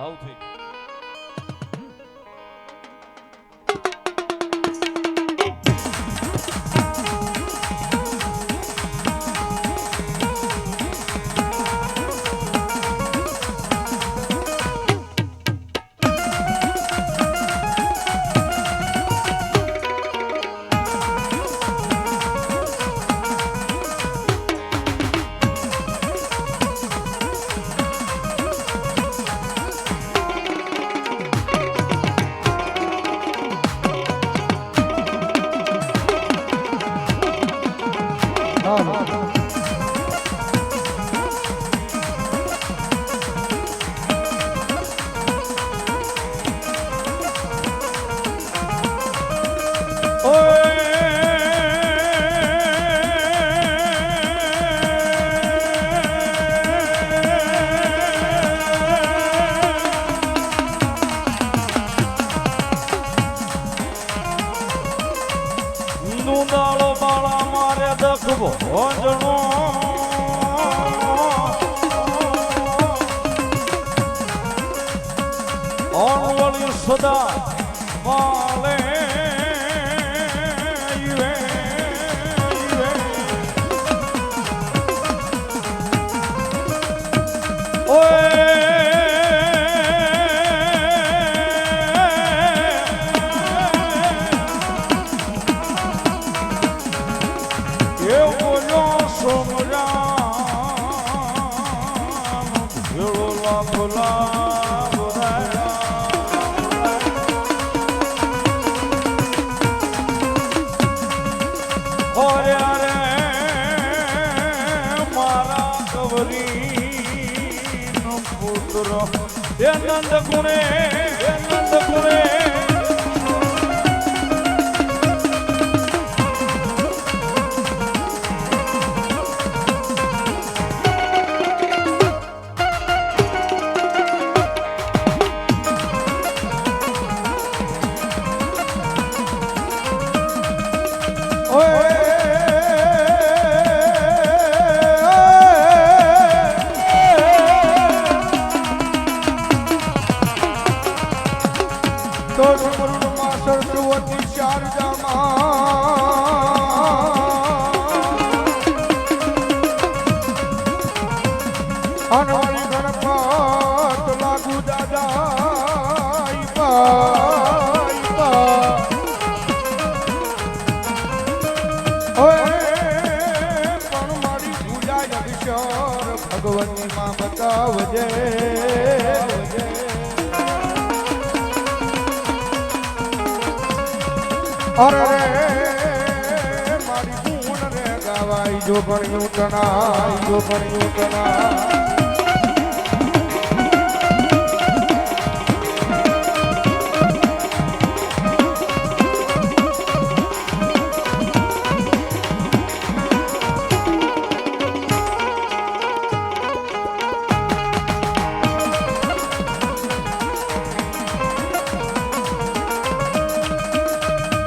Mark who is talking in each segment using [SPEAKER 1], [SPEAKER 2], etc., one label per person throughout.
[SPEAKER 1] ભાવથી દુદાળો નંદ ગુણે નંદ ગુણે.
[SPEAKER 2] ભગવતી માં બતાવજે. અરે મારી ગુણ રે ગાવાઈ, જો પણ યુ તણાય જો પણ યુ તણાય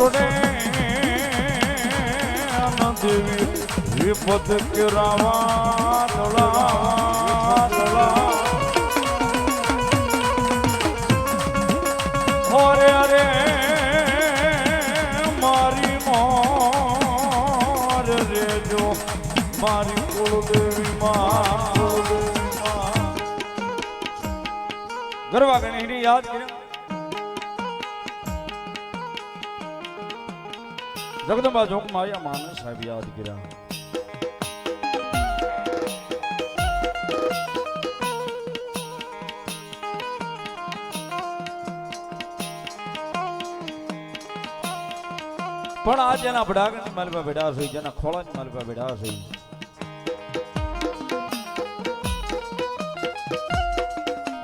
[SPEAKER 1] soné દેવી વિપદ કિરાવા દોલા દોલા. હોરે, અરે, મારી મોર રેજો મારી કુળદેવી માં. કુળદેવી માં ગરવા ગણી યાદ કર્યા જગદંબા ચોકમાં આવ્યા માને સાહેબ યાદ કર્યા. પણ આ જેના ભડાગણની માલમાં બેઠા છે, જેના ખોળાની માલમાં બેઠા છે.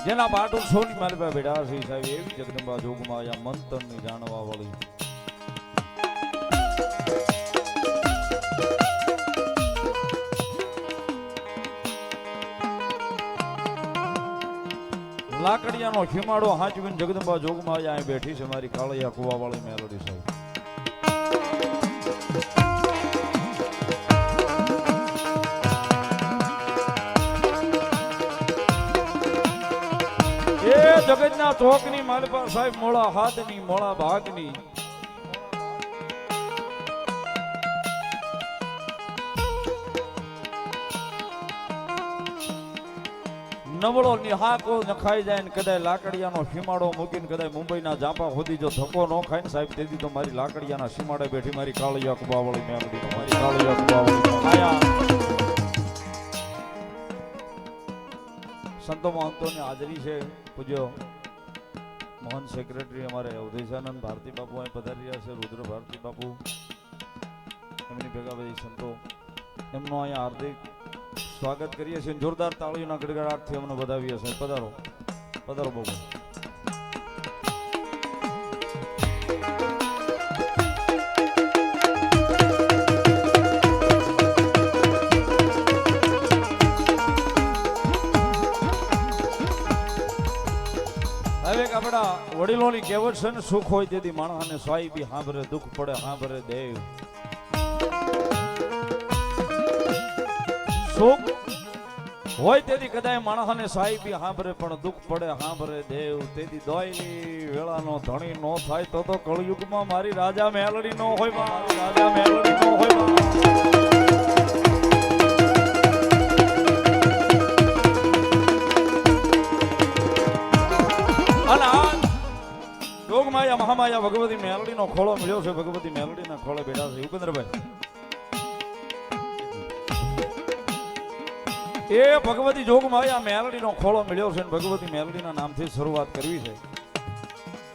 [SPEAKER 1] જેના બાટુ સોની માલમાં બેઠા છે સાહેબ, એવી જગદંબા જોગમાં આ મંતનની જાણવા વાળી. લાકડિયાનો ખીમાડો હાંચવીને જગદંબા જોગમાં અહીંયા બેઠી છે મારી કાળિયા કુવાવાળી મેલોડી સાહેબ. એ જગતના ચોકની માલપા સાહેબ મોળા હાથની, મોળા ભાગની. નવળો નિહાકો નખાઈ જાય ને કદાચ લાકડિયાનો સીમાડો મૂકીને કદાચ મુંબઈના જાપા સુધી જો ધક્કો ન ખાય ને સાહેબ, તેથી તો મારી લાકડિયાના સીમાડે બેઠી મારી કાળિયા કુબાવળી મેળવી મારી કાળિયા કુબાવળી આયા સંતો મહંતોની હાજરી છે, પૂજ્યો મોહન સેક્રેટરી અમારે અવધેશાનંદ ભારતી બાપુ અહીં પધારી રહ્યા છે, રુદ્ર ભારતી બાપુ, એમની ભેગા બધી સંતો. એમનો અહીંયા હાર્દિક સ્વાગત કરીએ છીએ જોરદાર તાળીઓના ગડગડાટથી અમને વધાવીએ છીએ. પધારો. પધારો બાબુ આપણા વડીલોની કહેવત છે ને, સુખ હોય તેથી માણસને સ્વાઈ બી હાંભરે, દુઃખ પડે હાંભરે દેવ. સુખ હોય તેથી કદાય માણસને સાહેબી હાંભરે, પણ દુઃખ પડે હાંભરે દેવ. તેથી દોયની વેળાનો ધણી નો થાય તો તો કળયુગમાં મારી રાજા મેલડી નો હોય. મારી રાજા મેલડી નો હોય યોગમાયા મહામાયા ભગવતી મેલડીનો ખોળો મળ્યો છે. ભગવતી મેલડીના ખોળે બેઠા છે. ઉપેન્દ્રભાઈ એ ભગવતી જોગમાયા મેલડીનો ખોળો મળ્યો છે ભગવતી મેલડીના નામથી શરૂઆત કરવી છે.